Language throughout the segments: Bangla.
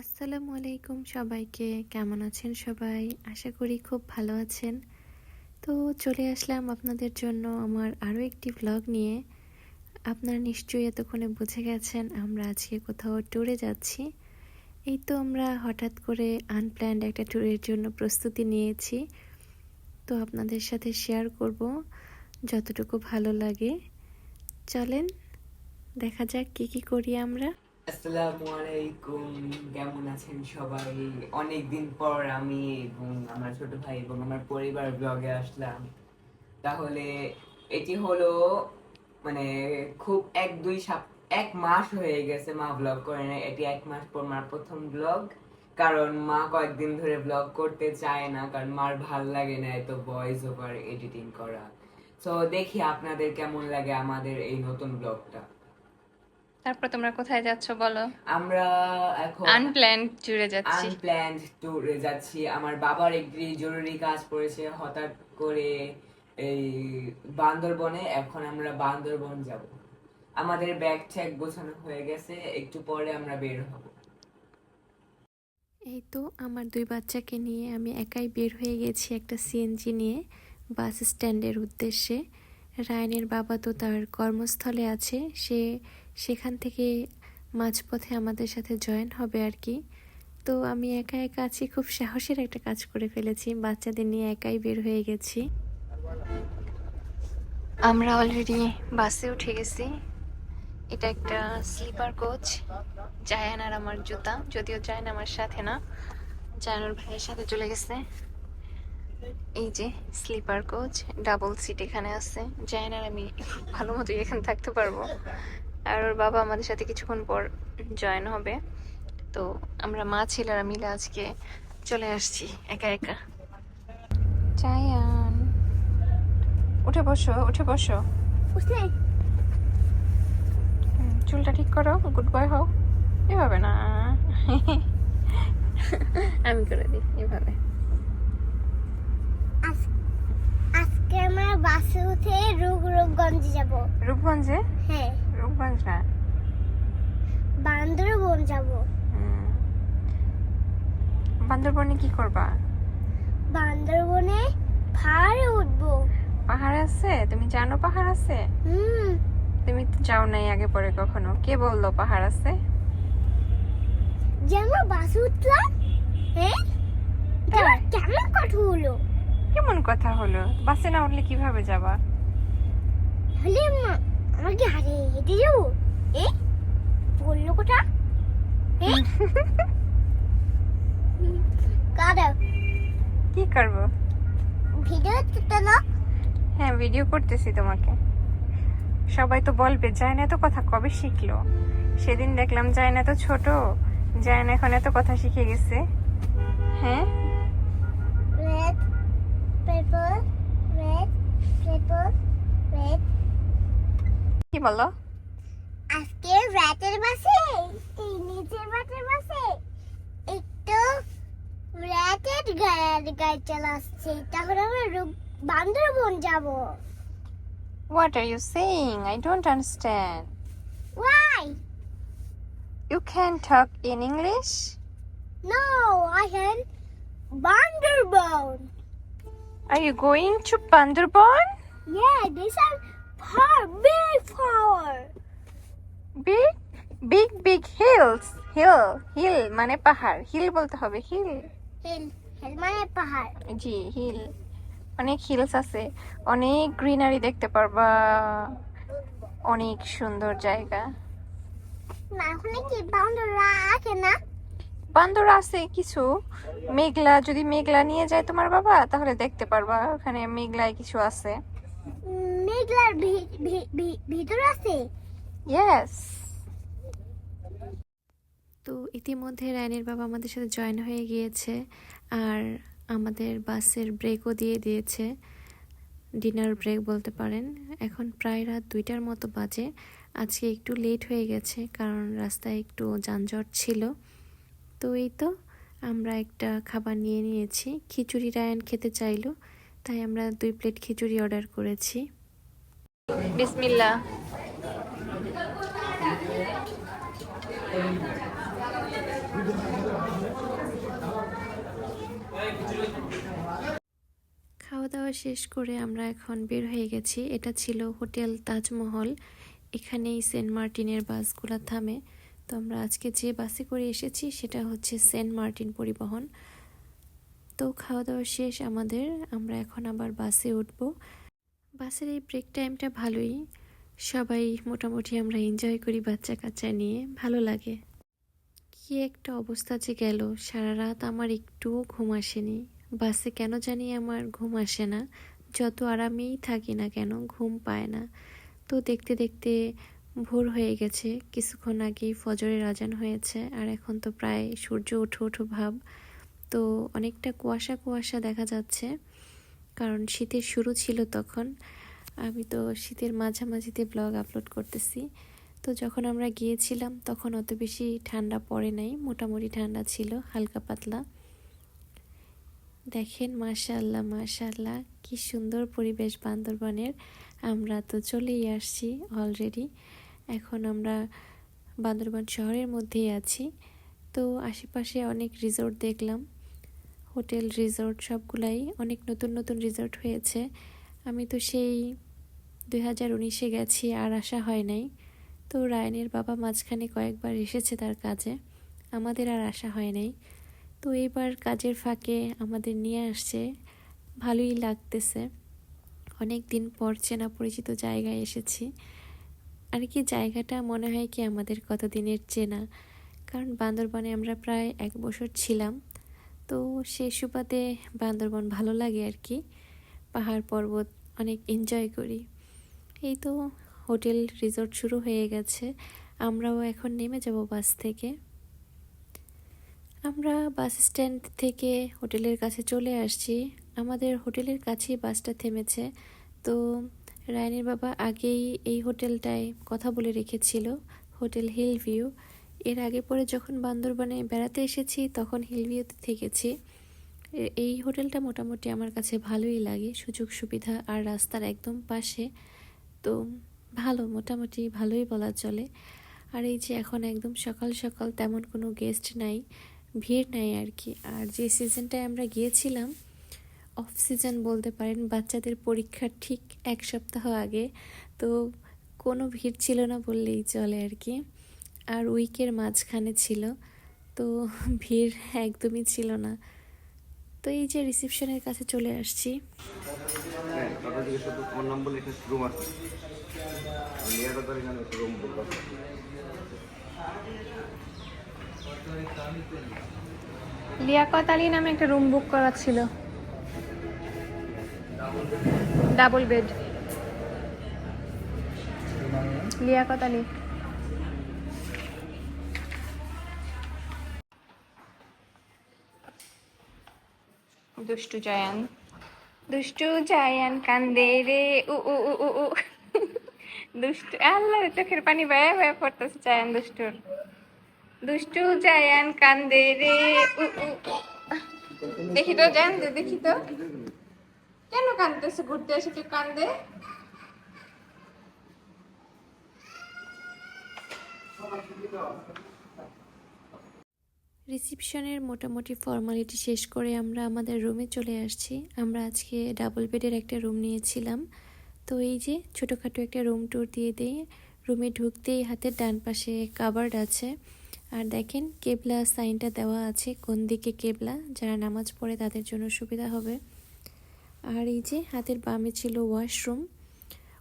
আসসালামু আলাইকুম সবাইকে। কেমন আছেন সবাই? আশা করি খুব ভালো আছেন। তো চলে আসলাম আপনাদের জন্য আমার আরও একটি ভ্লগ নিয়ে। আপনারা নিশ্চয়ই এতক্ষণে বুঝে গেছেন আমরা আজকে কোথাও ট্যুরে যাচ্ছি। এই তো আমরা হঠাৎ করে আনপ্ল্যান্ড একটা ট্যুরের জন্য প্রস্তুতি নিয়েছি। তো আপনাদের সাথে শেয়ার করব যতটুকু ভালো লাগে। চলেন, দেখা যাক কী কী করি আমরা। আসসালামু আলাইকুম, কেমন আছেন সবাই? অনেক দিন পর আমি এবং আমার ছোট ভাই এবং আমার পরিবার ব্লগে আসলাম। তাহলে এটি হলো মানে খুব এক, দুই সাপ, এক মাস হয়ে গেছে মা ব্লগ করে না এটি এক মাস পর মার প্রথম ব্লগ কারণ মা কয়েকদিন ধরে ব্লগ করতে চায় না, কারণ মার ভালো লাগে না এত ভয়েস ওভার এডিটিং করা। তো দেখি আপনাদের কেমন লাগে আমাদের এই নতুন ব্লগটা তারপর তোমরা কোথায় যাচ্ছ বলো? আমরা এখন আনপ্ল্যান্ড জুড়ে যাচ্ছি। আনপ্ল্যান্ড ট্যুরে যাচ্ছি। আমার বাবার একটি জরুরি কাজ পড়েছে। হঠাৎ করে এই বান্দরবনে এখন আমরা বান্দরবন যাব। আমাদের ব্যাগ ট্যাগ গোছানো হয়ে গেছে। একটু পরে আমরা বের হব। এই তো আমার দুই বাচ্চাকে নিয়ে আমি একাই বের হয়ে গেছি একটা সিএনজি নিয়ে বাস স্ট্যান্ডের উদ্দেশ্যে। রায়নের বাবা তো তার কর্মস্থলে আছে। সে সেখান থেকে মাঝপথে আমাদের সাথে জয়েন হবে আর কি। তো আমি একা একা আছি, খুব সাহসের একটা কাজ করে ফেলেছি, বাচ্চাদের নিয়ে একাই বের হয়ে গেছি। আমরা অলরেডি বাসে উঠে গেছি। এটা একটা স্লিপার কোচ, জায়ান আর আমার জুতা, যদিও জায়ান আমার সাথে না জায়ানোর ভাইয়ের সাথে চলে গেছে। এই যে স্লিপার কোচ, ডাবল সিট এখানে আছে। জায়ান আর আমি ভালো মতোই এখানে থাকতে পারব। আর ওর বাবা আমাদের সাথে কিছুক্ষণ পর জয়েন হবে। তো আমরা মা ছেলেরা মিলে আজকে চলে আসছি একা একা। জায়ান উঠে বসো উঠে বসো। চুলটা ঠিক করো গুড বয় হও। এভাবে না। আমি করে দিই এভাবে। আজ- আজকে আমরা বাসে উঠে রূপ রূপগঞ্জে যাব। রূপগঞ্জে? হ্যাঁ। রূপগঞ্জ না? বান্দরবন যাব। বান্দরবনে কি করবা? বান্দরবনে পাহাড়ে উঠবো। পাহাড় আছে? তুমি জানো পাহাড় আছে? হুম। তুমি তো যাও নাই আগে পরে কখনো। কে বলল পাহাড় আছে? যে আমরা বাসে উঠলাম হ্যাঁ কেমন কথা হলো? কেমন কথা হলো? বাসে না উঠলে কীভাবে যাবা? আমা- আমরা কি হারে হেঁটে যাব? এ? বলল কোথা কি করব? ভিডিও না? হ্যাঁ ভিডিও করতেছি তোমাকে। সবাই তো বলবে যায় না এত কথা কবে শিখলো? সেদিন দেখলাম যায় না তো ছোট। যায় না এখন এত কথা শিখে গেছে। হ্যাঁ? Red purple red purple red কি বলো আজকে রাতের বাসে এই নিচের বাসের বাসে একটু রাতের গাড়ি গাড়ি চালাচ্ছে তাহলে আমরা রূপ- বান্দরবন যাব what are you saying I don't understand why you can talk in English no I can Bandarban are you going to Bandarban Yeah, these are far, big far. Big big big hills hill hill মানে পাহাড়। হিল বলতে হবে হিল Hill, hill মানে পাহাড়। জি হিল অনেক হিলস আছে। অনেক গ্রিনারি দেখতে পারবা। অনেক সুন্দর জায়গা। না ওখানে কি বান্দররা আছে না? বান্দর আছে কিছু। মেঘলা যদি মেঘলা নিয়ে যায় তোমার বাবা তাহলে দেখতে পারবা। ওখানে মেঘলায় কিছু আছে। মেঘলার ভি- ভি- ভি- ভিতর আছে? ইয়েস তো ইতিমধ্যে রায়নের বাবা আমাদের সাথে জয়েন হয়ে গিয়েছে আর আমাদের বাসের ব্রেকও দিয়ে দিয়েছে। ডিনার ব্রেক বলতে পারেন। এখন প্রায় রাত দুইটার মতো বাজে। আজকে একটু লেট হয়ে গেছে কারণ রাস্তায় একটু যানজট ছিল। তো এই তো আমরা একটা খাবার নিয়ে নিয়েছি। খিচুড়ি রায়ন খেতে চাইলো। তাই আমরা দুই প্লেট খিচুড়ি অর্ডার করেছি। বিসমিল্লাহ। খাওয়া দাওয়া শেষ করে আমরা এখন বের হয়ে গেছি। এটা ছিল হোটেল তাজমহল। এখানেই সেন্ট মার্টিনের বাসগুলো থামে। তো আমরা আজকে যে বাসে করে এসেছি সেটা হচ্ছে সেন্ট মার্টিন পরিবহন। তো খাওয়া দাওয়া শেষ আমাদের। আমরা এখন আবার বাসে উঠবো। বাসের এই ব্রেক টাইমটা ভালোই। সবাই মোটামুটি আমরা এনজয় করি বাচ্চা কাচ্চা নিয়ে। ভালো লাগে। কি একটা অবস্থা যে গেল। সারা রাত আমার একটুও ঘুম আসেনি। বাসে কেন জানি আমার ঘুম আসে না। যত আরামেই থাকি না কেন ঘুম পায় না। তো দেখতে দেখতে ভোর হয়ে গেছে। কিছুক্ষণ আগেই ফজরের আজান হয়েছে। আর এখন তো প্রায় সূর্য ওঠো ওঠো ভাব। তো অনেকটা কুয়াশা কুয়াশা দেখা যাচ্ছে, কারণ শীতের শুরু ছিল তখন। আমি তো শীতের মাঝামাঝিতে ব্লগ আপলোড করতেছি। তো যখন আমরা গিয়েছিলাম, তখন অত বেশি ঠান্ডা পড়ে নাই, মোটামুটি ঠান্ডা ছিল, হালকা পাতলা। দেখেন মাশাল্লাহ মাশাল্লাহ কি সুন্দর পরিবেশ বান্দরবনের। আমরা তো চলেই আসছি অলরেডি এখন আমরা বান্দরবান শহরের মধ্যেই আছি। তো আশেপাশে অনেক রিসোর্ট দেখলাম। হোটেল, রিসোর্ট সবগুলাই অনেক নতুন নতুন রিসোর্ট হয়েছে। আমি তো সেই দুই হাজার উনিশে গেছি, আর আসা হয় নাই। তো রায়নের বাবা মাঝখানে কয়েকবার এসেছে তার কাজে। আমাদের আর আসা হয় নাই। তো এইবার কাজের ফাঁকে আমাদের নিয়ে আসছে। ভালোই লাগতেছে। অনেক দিন পর চেনা পরিচিত জায়গায় এসেছি। আর কি জায়গাটা মনে হয় কি আমাদের কতদিনের চেনা। কারণ বান্দরবনে আমরা প্রায় এক বছর ছিলাম। তো সে সুপাতে বান্দরবন ভালো লাগে আর কি। পাহাড় পর্বত অনেক এনজয় করি। এই তো হোটেল রিসোর্ট শুরু হয়ে গেছে। আমরাও এখন নেমে যাব বাস থেকে। আমরা বাস স্ট্যান্ড থেকে হোটেলের কাছে চলে আসছি। আমাদের হোটেলের কাছেই বাসটা থেমেছে। তো রায়নের বাবা আগেই এই হোটেলটায় কথা বলে রেখেছিল। হোটেল হিল ভিউ এর আগে পরে যখন বান্দরবানে বেড়াতে এসেছি, তখন হিল ভিউতে থেকেছি এই হোটেলটা মোটামুটি আমার কাছে ভালোই লাগে। সুযোগ, সুবিধা আর রাস্তার একদম পাশে। তো ভালো, মোটামুটি ভালোই বলা চলে। আর এই যে এখন একদম সকাল সকাল তেমন কোনো গেস্ট নাই, ভিড় নাই আর কি আর যে সিজনটায় আমরা গিয়েছিলাম অফ সিজন বলতে পারেন, বাচ্চাদের পরীক্ষার ঠিক এক সপ্তাহ আগে, তো কোনো ভিড় ছিল না বললেই চলে আর কি আর উইকের মাঝখানে ছিল তো ভিড় একদমই ছিল না। তো এই যে রিসেপশনের কাছে চলে আসছি। হ্যাঁ লিয়াকত আলী নামে একটা রুম বুক করা ছিল। Double bed Liyakat Ali. দুষ্টু জয়ান। দুষ্টু জায়ান কান্দে রে, উ উ উ উ উ। দুষ্টু আল্লাহ চোখের পানি বয়ে বয়ে পড়তেছে জায়ান দুষ্টুর। দুষ্টু জায়ান কান্দে রে, উ উ। দেখি তো যে দেখি তো। কেন কান্দতেছে ঘুরতে এসে কেউ কান্দে? রিসিপশনের মোটামুটি ফর্মালিটি শেষ করে আমরা আমাদের রুমে চলে আসছি। আমরা আজকে ডাবল বেডের একটা রুম নিয়েছিলাম। তো এই যে ছোটোখাটো একটা রুম ট্যুর দিয়ে দিই রুমে ঢুকতেই হাতের ডান পাশে কাবার্ড আছে। আর দেখেন কেবলা সাইনটা দেওয়া আছে কোন দিকে কেবলা, যারা নামাজ পড়ে তাদের জন্য সুবিধা হবে। আর এই যে হাতের বামে ছিল ওয়াশরুম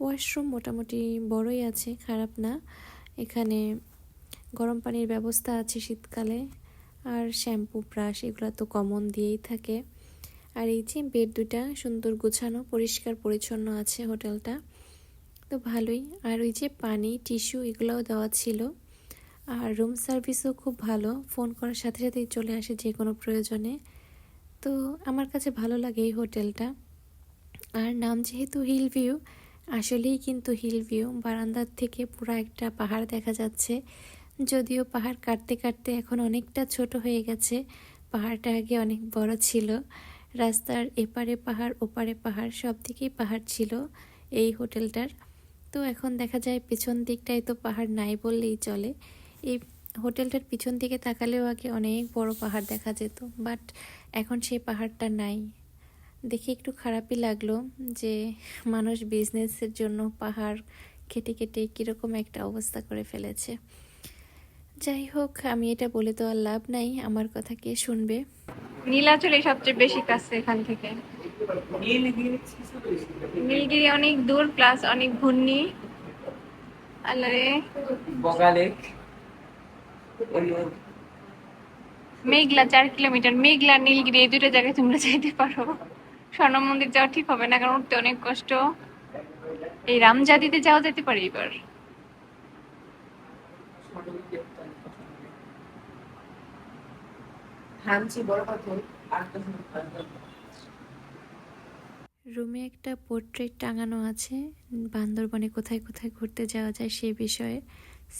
ওয়াশরুম মোটামুটি বড়ই আছে, খারাপ না। এখানে গরম পানির ব্যবস্থা আছে শীতকালে। আর শ্যাম্পু, ব্রাশ এগুলো তো কমন দিয়েই থাকে। আর এই যে বেড দুটা সুন্দর গোছানো, পরিষ্কার, পরিচ্ছন্ন আছে হোটেলটা। তো ভালোই। আর ওই যে পানি, টিস্যু এগুলোও দেওয়া ছিল। আর রুম সার্ভিসও খুব ভালো। ফোন করার সাথে সাথেই চলে আসে যে কোনো প্রয়োজনে। তো আমার কাছে ভালো লাগে এই হোটেলটা। আর নাম যেহেতু হিল ভিউ, আসলেই কিন্তু হিল ভিউ। বারান্দার থেকে পুরো একটা পাহাড় দেখা যাচ্ছে। যদিও পাহাড় কাটতে কাটতে এখন অনেকটা ছোট হয়ে গেছে। পাহাড়টা আগে অনেক বড় ছিল। রাস্তার এপারে পাহাড়, ওপারে পাহাড়, সব দিকেই পাহাড় ছিল এই হোটেলটার। তো এখন দেখা যায় পিছন দিকটায় তো পাহাড় নাই বললেই চলে। এই হোটেলটার পিছন দিকে তাকালেও আগে অনেক বড় পাহাড় দেখা যেত, বাট এখন সেই পাহাড়টা নাই। দেখে একটু খারাপই লাগল যে মানুষ বিজনেসের জন্য পাহাড় কেটে কেটে কীরকম একটা অবস্থা করে ফেলেছে। যাই হোক আমি এটা বলে তো আর লাভ নাই। আমার কথা কে শুনবে? নীলাচলে সবচেয়ে বেশি কাছে এখান থেকে। নীলগিরি অনেক দূর প্লাস অনেক ঘূর্ণি। আল্লাহ রে। বগালে মেঘলা চার কিলোমিটার। মেঘলা নীলগিরি এই দুটো জায়গায় তোমরা যাইতে পারো। স্বর্ণ মন্দির যাওয়া ঠিক হবে না কারণ উঠতে অনেক কষ্ট। এই রামজাদিতে যাওয়া যেতে পারে এবার। বড় রুমে একটা পোর্ট্রেট টাঙানো আছে। বান্দরবনে কোথায় কোথায় ঘুরতে যাওয়া যায় সেই বিষয়ে।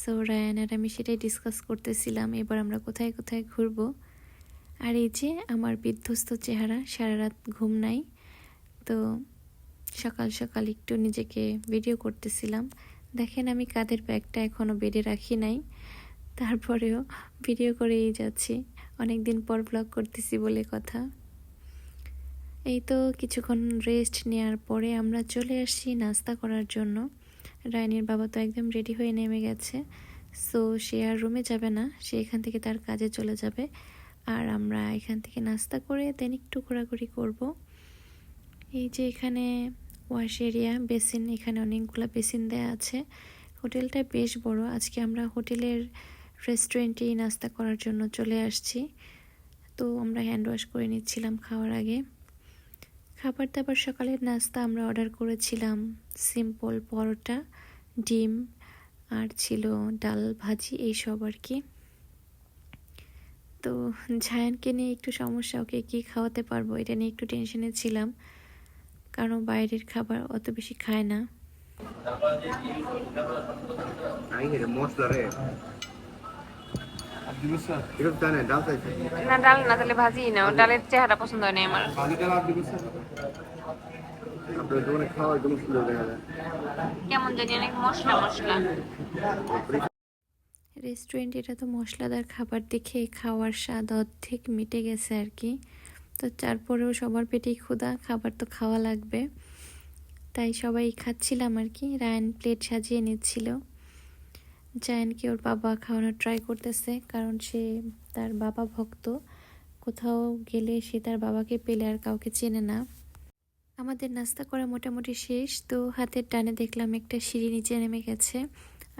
সো রায়ান আর আমি সেটাই ডিসকাস করতেছিলাম। এবার আমরা কোথায় কোথায় ঘুরবো। আর এই যে আমার বিধ্বস্ত চেহারা, সারা রাত ঘুম নাই। তো সকাল সকাল একটু নিজেকে ভিডিও করতেছিলাম। দেখেন আমি কাঁধের ব্যাগটা এখনও বেডে রাখি নাই। তারপরেও ভিডিও করেই যাচ্ছি। অনেক দিন পর ব্লগ করতেছি বলে কথা। এই তো কিছুক্ষণ রেস্ট নেওয়ার পরে আমরা চলে আসছি নাস্তা করার জন্য। রায়নের বাবা তো একদম রেডি হয়ে নেমে গেছে। সো সে আর রুমে যাবে না, সে এখান থেকে তার কাজে চলে যাবে। আর আমরা এখান থেকে নাস্তা করে দেন একটু ঘোরাঘুরি করব। এই যে এখানে ওয়াশ এরিয়া বেসিন এখানে অনেকগুলো বেসিন দেয়া আছে। হোটেলটা বেশ বড়, আজকে আমরা হোটেলের রেস্টুরেন্টেই নাস্তা করার জন্য চলে আসছি। তো আমরা হ্যান্ড ওয়াশ করে নিচ্ছিলাম খাওয়ার আগে। খাবার দাবার সকালের নাস্তা আমরা অর্ডার করেছিলাম। সিম্পল পরোটা, ডিম আর ছিল ডাল ভাজি, এইসব আর কি। তো জায়ানকে নিয়ে একটু সমস্যা, ওকে কী খাওয়াতে পারব এটা নিয়ে একটু টেনশনে ছিলাম। কারণ বাইরের খাবার অত বেশি খায় না। মশলা রে। না ডাল না তাহলে ভাজি না ডালের চেহারা পছন্দ হয় না আমার। কেমন জানি অনেক মশলা মশলা। রেস্টুরেন্ট এটা তো মশলাদার খাবার দেখে খাওয়ার স্বাদ অর্ধেক মিটে গেছে আর কি। তো তারপরেও সবার পেটেই ক্ষুধা খাবার তো খাওয়া লাগবে। তাই সবাই খাচ্ছিলাম আর কি রায়ান প্লেট সাজিয়ে নিচ্ছিল। জায়ানকে ওর বাবা খাওয়ানোর ট্রাই করতেছে, কারণ সে তার বাবা ভক্ত। কোথাও গেলে সে তার বাবাকে পেলে আর কাউকে চেনে না। আমাদের নাস্তা করা মোটামুটি শেষ, তো হাতের ডানে দেখলাম একটা সিঁড়ি নিচে নেমে গেছে।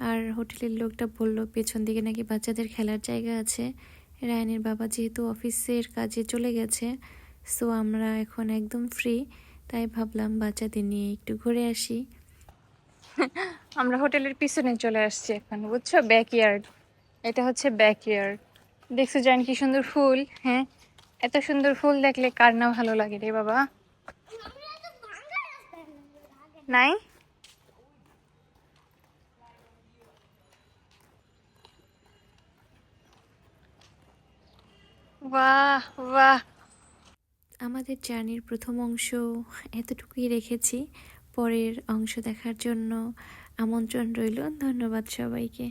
আর হোটেলের লোকটা বলল, পেছন দিকে নাকি বাচ্চাদের খেলার জায়গা আছে। রায়ানের বাবা যেহেতু অফিসের কাজে চলে গেছে সো আমরা এখন একদম ফ্রি তাই ভাবলাম বাচ্চাদের নিয়ে একটু ঘুরে আসি। আমরা হোটেলের পিছনে চলে আসছি এখন, বুঝছ? ব্যাকইয়ার্ড এটা হচ্ছে ব্যাকইয়ার্ড দেখছ, জান, কি সুন্দর ফুল হ্যাঁ? এত সুন্দর ফুল দেখলে কার না ভালো লাগে রে বাবা? নাই? বাহ বাহ! আমাদের জার্নির প্রথম অংশ এতটুকুই রেখেছি। পরের অংশ দেখার জন্য আমন্ত্রণ রইল। ধন্যবাদ সবাইকে।